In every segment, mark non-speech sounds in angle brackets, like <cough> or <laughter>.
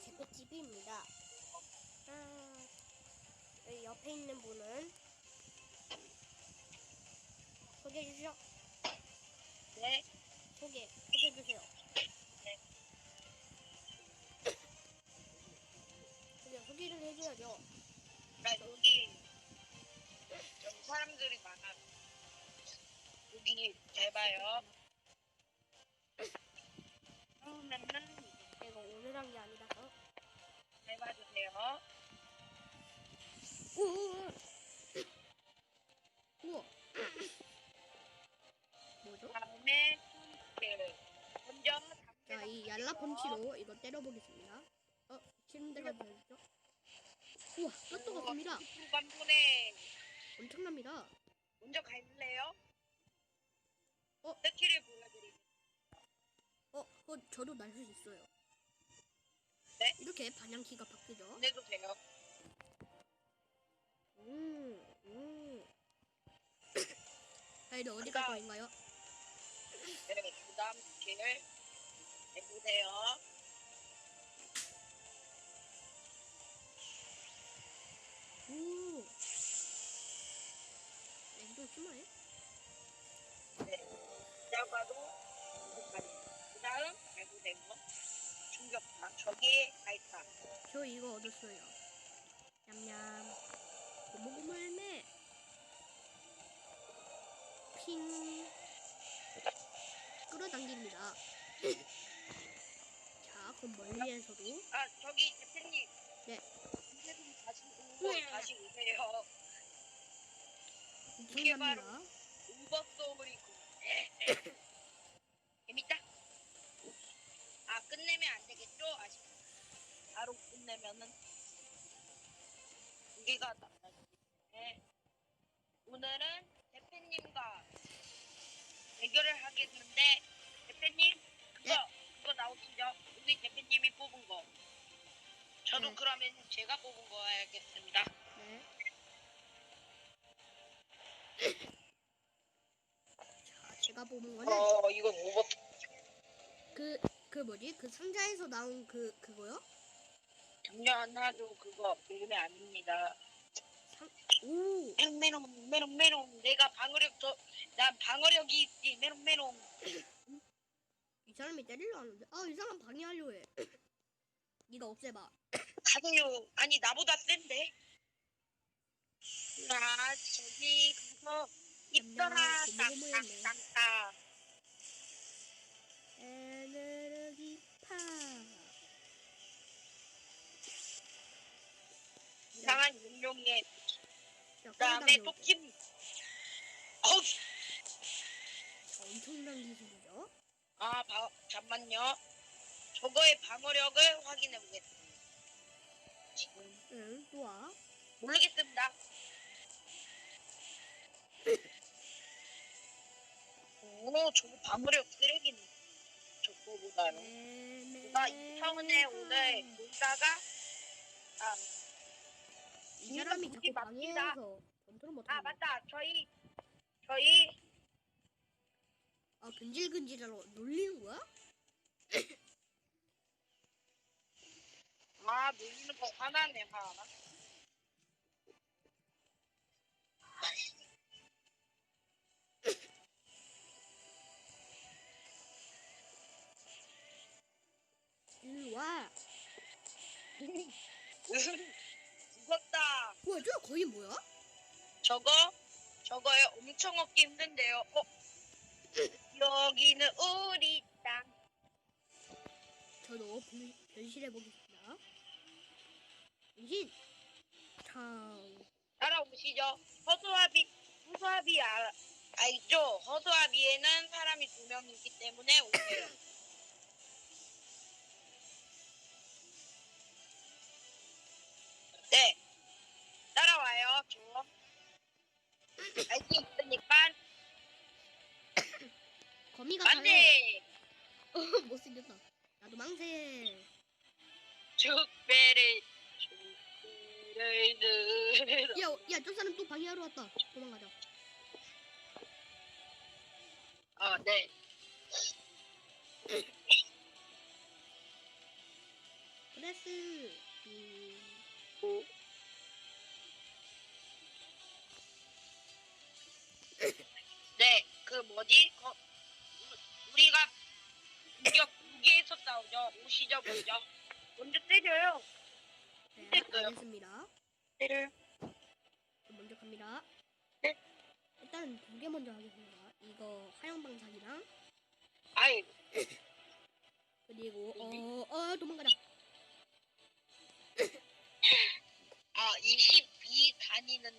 제페TV입니다. 아, 여기 옆에 있는 분은 소개해 주시죠. 네, 소개, 소개해 주세요. 소개, 소개를 해줘야죠. 나 여기 여기 사람들이 많아. 여기 잘 봐요. 그러면은 내가 오늘 한 게 아니라 우와. 우와. 뭐죠? 다음에 그 먼저 자, 이 얄라 펀치로 이거 때려보겠습니다. 어, 치는 데가 보이죠? 우와, 같습니다. 간분에 엄청납니다. 먼저 갈래요? 어? 스킬을 보여드릴게요. 어, 어 저도 날 수 있어요. 네? 이렇게 방향키가 바뀌죠? 내도 돼요. 음, 음. <coughs> 자, 이제 어디 갈 거인가요? 네, 그 다음 스킬을 해보세요. 저기 알파. 저 이거 얻었어요. 냠냠. 고무고물매. 핑. 끌어당깁니다. <laughs> 자, 그럼 멀리에서도. 아 저기 대표님. 네. 좀 다시 오고 네. 다시 오세요. 이게 바로-. 우버 소울이고. <laughs> 재밌다. 아 끝내면 안 되겠죠? 아쉽. 바로 끝내면은 두 개가 나타나는데 오늘은 대표님과 대결을 하겠는데 대표님 그거 네. 그거 나오시죠? 우리 대표님이 뽑은 거. 저도 네. 그러면 제가 뽑은 거 해야겠습니다. 네. 자, 제가 뽑은 거는 어 이건 오버 그, 그 뭐지? 그 상자에서 나온 그, 그거요? 당연하죠 그거 보면 아닙니다. 상, 오! 메롱 메롱 메롱 메롱 내가 방어력 저난 방어력이 있지 메롱 메롱 이 사람이 때리려 하는데. 아, 이 사람 방해하려 해. <coughs> 네가 없애봐. <coughs> 가세요 아니 나보다 센데 나 저기 가서 있더라 음, 고무고 이상한 용룡의 자, 그다음에. 토끼 어우 자, 엄청난 기술이죠. 아 바, 잠만요 저거의 방어력을 확인해 보겠습니다 지금 응, 또 와. 모르겠습니다. 오, 저거 방어력 쓰레기네. 저거보다는. 나 이창훈에 오늘 놀다가, 아, 이 사람이 자꾸. 방해해서 전투를 아, 못하는. 맞다. 저희, 저희, 아, 근질근질하러 놀리는 거야? <coughs> 아, 놀리는 거 하나네, 하나. 죽었다. 뭐야, 저 거의 뭐야? 저거, 저거에 엄청 얻기 힘든데요. 어? 여기는 우리 땅. 저도 변- 변신해보겠습니다. 변신! 탕. 따라오시죠. 허수아비, 허수아비 알, 알죠? 허수아비에는 사람이 두명 있기 때문에 오세요. <laughs> 망세. 축배를, 축배를 들어. 야, 야, 저 사람 또 방해하러 왔다. 도망가자. 아, 네. 브레스. 음, 네, 그 뭐지? 거, 오시죠, 먼저. 먼저 때려요. 네, 됐어요. 알겠습니다. 그럼 먼저 갑니다. 네. 일단 두 개 먼저 하겠습니다. 이거 하얀 방사기랑 아이, 그리고 음. 어, 어 도망가자. 아, 22 다니는.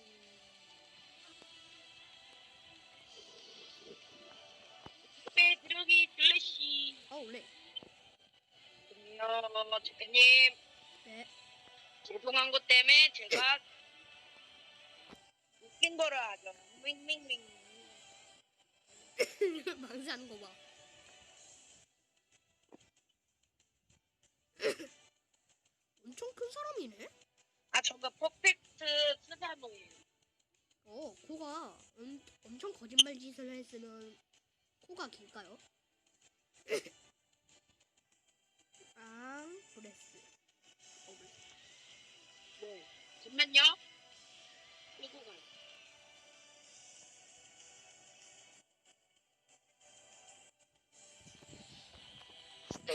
빼들어기 슬래시. 어 원래 안녕, 대표님. 네. 죄송한 것 때문에 제가 웃긴 거를 하죠. 윙윙윙. 방사하는 거 봐. 엄청 큰 사람이네. 아, 저거 퍼펙트 스사노예요. 어 코가 엄, 엄청 거짓말 짓을 했으면 코가 길까요? 잠깐만요. 이거 가요.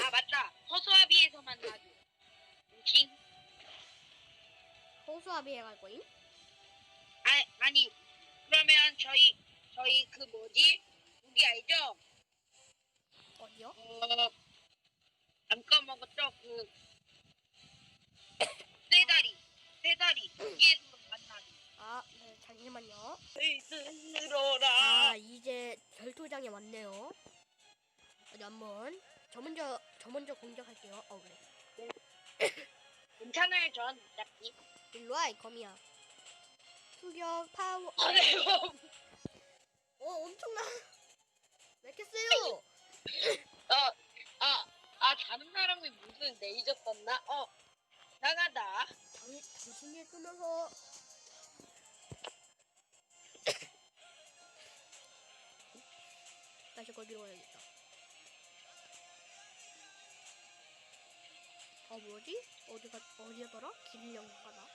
아 맞다. 허수아비에서만 나죠. 킹. 호수아비에 갈 거임? 아 아니 그러면 저희 저희 그 뭐지 무기 알죠? 어디요? 어, 안 까먹었죠? 그, 쇠다리, 쇠다리, 거기에서 만나죠. 아, 네, 잠시만요. 들어라. 아, 이제 결투장에 왔네요. 어디 한번 저 먼저 저 먼저 공격할게요. 어, 그래. 괜찮아요, 전 어차피. 일로 와, 이 거미야. 수격 파워. 아, 네. 어, 엄청나. 왜 이렇게 세요? 어, 아, 아, 다른 사람이 무슨 레이저 썼나? 어, 나가다. 당, 당신이 끄면서 다시 거기로 가야겠다. 어 뭐지? 어디가 어디였더라? 길령 가나?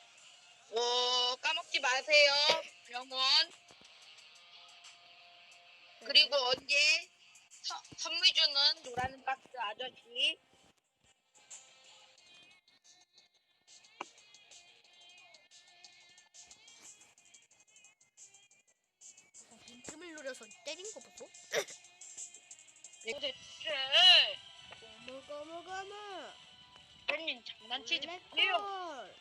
어, 까먹지 마세요. 병원. 네. 그리고 언제 서, 선물 주는 노란 박스 아저씨. 어, 빈틈을 노려서 때린 거 보소? <laughs> 도대체 거무. 팬님 장난치지 마세요. 블랙홀.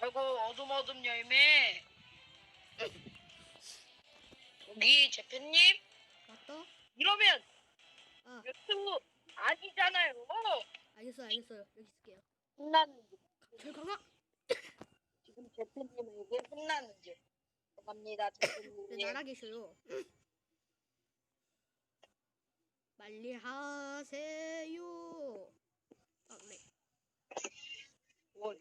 아이고 어둠 어둠 열매. 여기 제팬님 맞다? 이러면 아 유튜브 아니잖아요. 알겠어요 알겠어요 여기 있을게요. 혼나는지 절강아. 지금 제팬님에게 혼나는지 갑니다 왜 제팬님. 나라 계셔요? 빨리 하세요. 아 네. 뭐,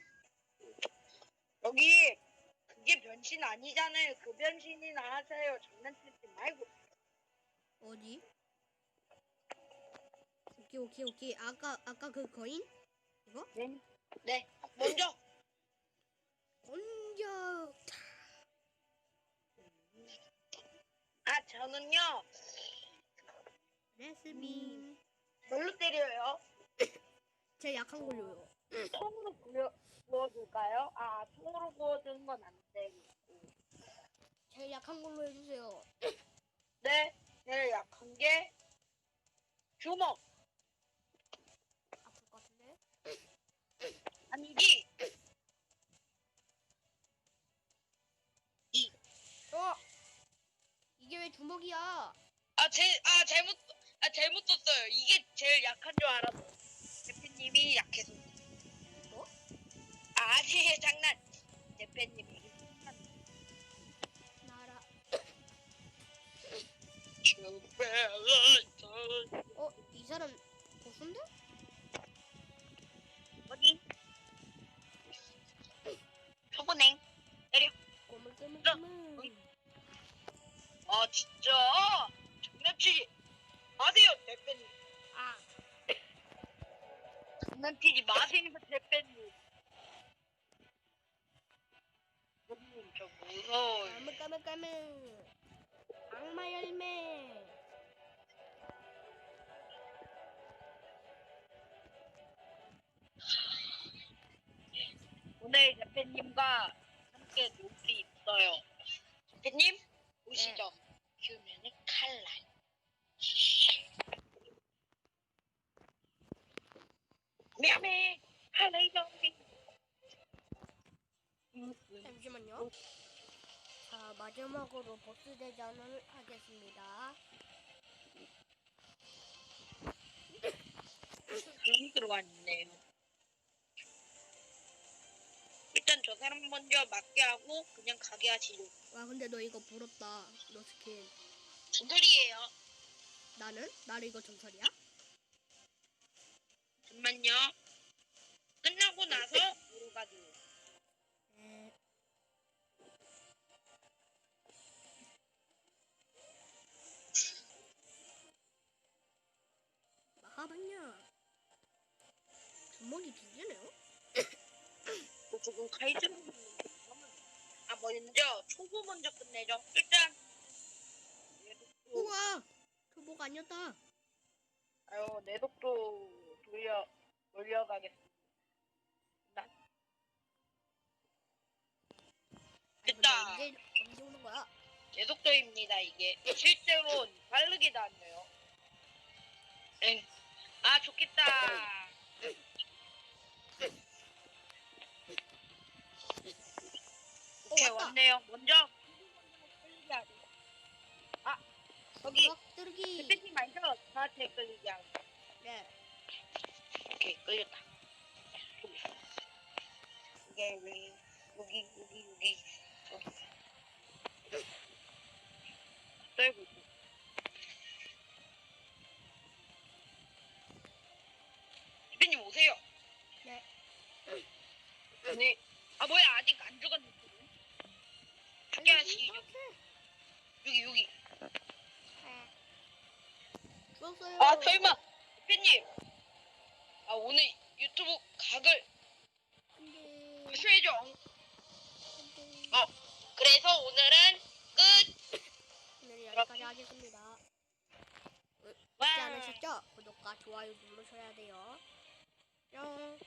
여기 그게 변신 아니잖아요. 그 변신이나 하세요. 장난치지 말고. 어디? 오케이 오케이 오케이 아까 아까 그 거인 이거 네. 네. 먼저 공격 아 저는요 레스빔 뭘로 때려요? 제 약한 걸로요 통으로 구워, 구워줄까요? 아, 통으로 구워주는 건안 돼. 제 약한 걸로 해주세요 네, 제일 약한 게 주먹. 이게 제일 약한 줄 알았어. 대표님이 약해서. 뭐? 아, 아니에요, <laughs> 장난. 장난치지 마세요, 대표님. 대표님 저 무서워요 까먹 까먹 까먹. 악마 열매. 오늘 대표님과 함께 놀수 있어요 대표님 오시죠 잠시만요. 자 마지막으로 보스 대전을 하겠습니다. 괜히 들어왔네요. 일단 저 사람 먼저 맞게 하고 그냥 가게 하시죠. 와 근데 너 이거 부럽다. 너 스킨. 중돌이에요. 나는? 나는 이거 전설이야? 잠만요. 끝나고 나서 <laughs> 물어가지고. 주먹이 두 개네요? 저 지금 카이즈로 아 먼저 초보 먼저 끝내죠. 일단 우와 초보가 아니었다 아유 내 독도 돌려 돌려가겠습니다. 됐다. 언제, 언제 오는 거야? 내 독도입니다 이게 실제로 빠르게 다녀요. 엥. 아 좋겠다. <coughs> 오케이 어, 왔다. 왔네요. 먼저 끌리게. 아 주먹 뚫기 대표님 말죠? 저한테 끌리게 하고. 네 오케이 끌렸다. 이게 여기 여기 여기 여기 여기 여기. 죽었어요 아 설마 대표님. 아 오늘 유튜브 각을 하셔야죠. 안돼 어. 그래서 오늘은 끝. 오늘 여기까지 하겠습니다 와. 잊지 않으셨죠? 구독과 좋아요 누르셔야 돼요 뿅